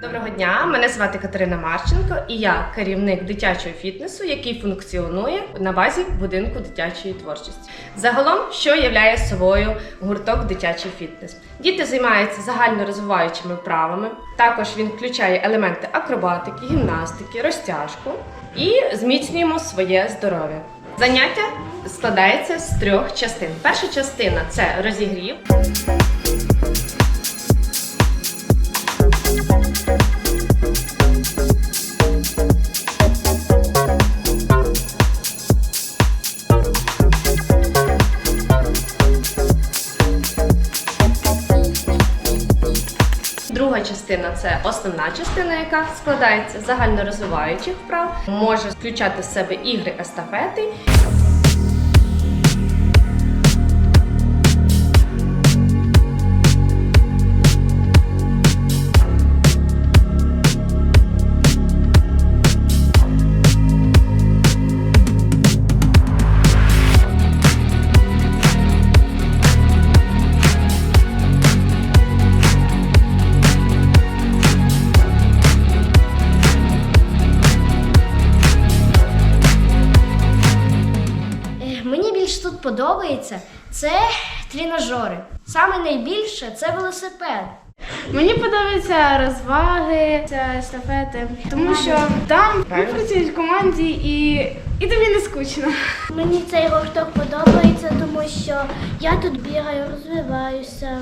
Доброго дня, мене звати Катерина Марченко, і я керівник дитячого фітнесу, який функціонує на базі будинку дитячої творчості. Загалом, що являє собою гурток дитячий фітнес? Діти займаються загально розвиваючими вправами. Також він включає елементи акробатики, гімнастики, розтяжку і зміцнюємо своє здоров'я. Заняття складається з трьох частин. Перша частина це розігрів. Друга частина це основна частина, яка складається з загальнорозвиваючих вправ, може включати в себе ігри естафети. Подобається це тренажери. Саме найбільше це велосипед. Мені подобаються розваги, це естафети, тому що там ви працюють в команді і, і тобі не скучно. Мені цей гурток подобається, тому що я тут бігаю, розвиваюся.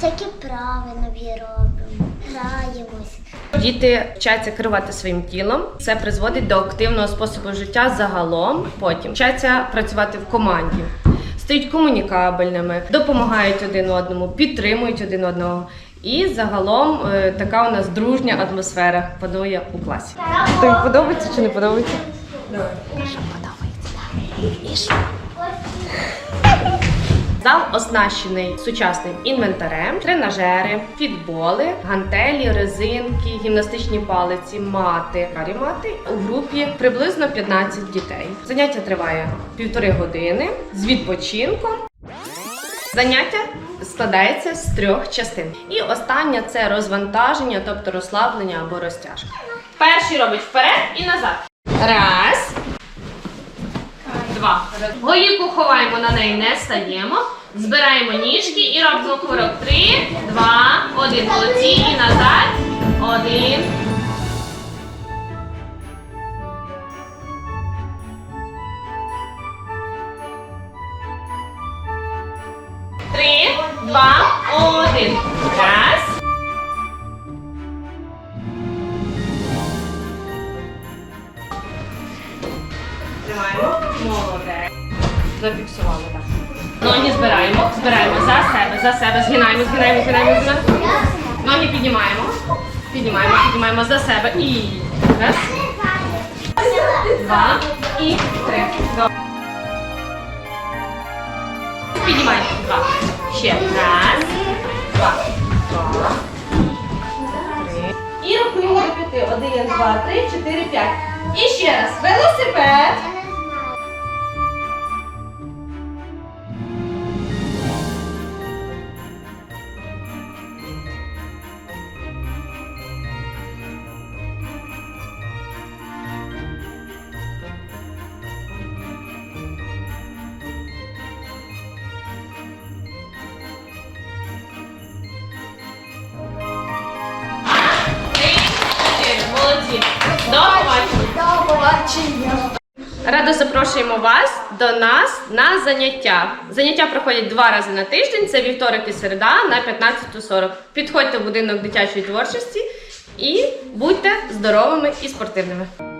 Всякі прави нові робимо, граємось. Діти вчаться керувати своїм тілом. Це призводить до активного способу життя загалом. Потім вчаться працювати в команді, стають комунікабельними, допомагають один одному, підтримують один одного. І загалом е, така у нас дружня атмосфера панує у класі. Тобі подобається чи не подобається? Зал оснащений сучасним інвентарем, тренажери, фітболи, гантелі, резинки, гімнастичні палиці, мати, карімати. У групі приблизно 15 дітей. Заняття триває півтори години з відпочинком. Заняття складається з трьох частин. І остання це розвантаження, тобто розслаблення або розтяжка. Перший робить вперед і назад. Раз. Два. Голівку ховаємо на неї, не стаємо. Збираємо ніжки і робимо курок. Три, два, один. Молодці. І назад. Один. Три, два, один. Раз. Зафіксували так. Ноги збираємо, збираємо за себе, за себе, згинаємо, згинаємо, згинаємо, згинаємо. Ноги піднімаємо. Піднімаємо, піднімаємо за себе. І раз, два і три. Піднімаємо. Два. Ще. Раз, два, два. І рахуємо до п'яти. Один, два, три, чотири, п'ять. І ще раз. Велосипед. До побачення. Радо запрошуємо вас до нас на заняття. Заняття проходять два рази на тиждень. Це вівторок і середа на 15.40. Підходьте в будинок дитячої творчості і будьте здоровими і спортивними.